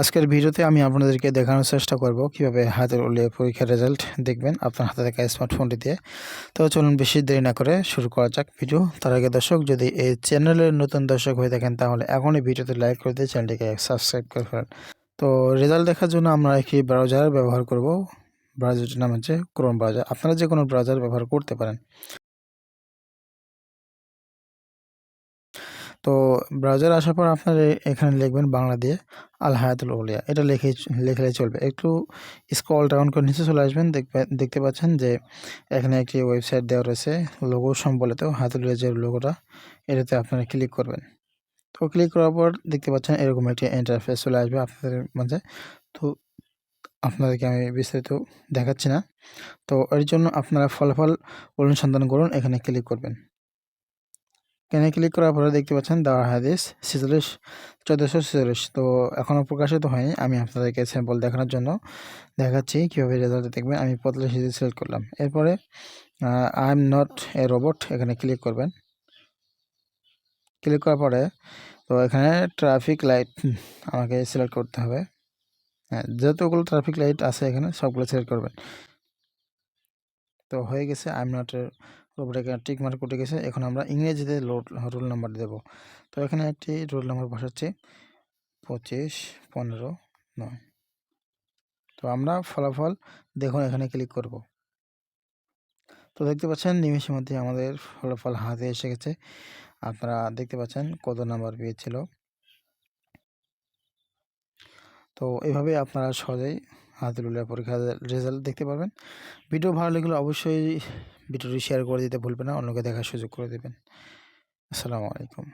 আজকের ভিডিওতে আমি আপনাদেরকে দেখানোর চেষ্টা করব কীভাবে হাতের উলিয়ে পরীক্ষার রেজাল্ট দেখবেন আপনার হাতে থাকা স্মার্টফোনটি দিয়ে। তো চলুন বেশি দেরি না করে শুরু করা যাক ভিডিও তার আগে দর্শক, যদি এই চ্যানেলের নতুন দর্শক হয়ে থাকেন, তাহলে এখনই ভিডিওতে লাইক করে দিয়ে চ্যানেলটিকে সাবস্ক্রাইব করে ফেলেন। তো রেজাল্ট দেখার জন্য আমরা একটি ব্রাউজার ব্যবহার করব। ব্রাউজারটির নাম হচ্ছে ক্রোম ব্রাউজার আপনারা যে কোনো ব্রাউজার ব্যবহার করতে পারেন। তো ব্রাউজার আসার পর আপনার এখানে লিখবেন বাংলা দিয়ে আল হায়াতুল উলিয়া। এটা লিখে লিখলে চলবে। একটু স্ক্রল ডাউন করে নিচে চলে আসবেন। দেখবে দেখতে পাচ্ছেন যে এখানে একটি ওয়েবসাইট দেওয়া রয়েছে। লোগো সম্বলিত হায়াতুল উলিয়া যে লোগোটা এটাতে আপনারা ক্লিক করবেন। তো ক্লিক করার পর দেখতে পাচ্ছেন এরকম একটি ইন্টারফেস চলে আসবে আপনাদের মাঝে। তো আপনাদেরকে আমি বিস্তারিত দেখাচ্ছি না। তো এর জন্য আপনারা ফলাফল অনুসন্ধান করুন। এখানে ক্লিক করবেন। এখানে ক্লিক করার পরে দেখতে পাচ্ছেন দাওয়ার হাদিস ছেচল্লিশ, চোদ্দোশো ছেচল্লিশ। তো এখনও প্রকাশিত হয়নি। আমি আপনাদেরকে স্যাম্পল দেখানোর জন্য দেখাচ্ছি কীভাবে রেজাল্ট দেখবেন। আমি পতলা সিরিজ সিলেক্ট করলাম। এরপরে I am not a robot এখানে ক্লিক করবেন। ক্লিক করার পরে, তো এখানে ট্রাফিক লাইট আমাকে সিলেক্ট করতে হবে। হ্যাঁ যতগুলো ট্রাফিক লাইট আছে এখানে সবগুলো সিলেক্ট করবেন। তো হয়ে গেছে আই এম নট রোবট এখানে টিক মার্ক উঠে গেছে। এখন আমরা ইংরেজিতে রোল নাম্বার দেব। তো এখানে একটি রোল নাম্বার বসাচ্ছি, পঁচিশ, পনেরো, নয়। তো আমরা ফলাফল দেখুন, এখানে ক্লিক করব। তো দেখতে পাচ্ছেন, নিমেষের মধ্যে আমাদের ফলাফল হাতে এসে গেছে। আপনারা দেখতে পাচ্ছেন কত নাম্বার পেয়েছিল। তো এভাবে আপনারা সহজেই হাতুলুলিয়া পরীক্ষার রেজাল্ট দেখতে পারবেন। ভিডিও ভালো লাগলে অবশ্যই ভিডিওটি শেয়ার করে দিতে ভুলবেন না, অন্যকে দেখার সুযোগ করে দেবেন। আসসালামু আলাইকুম।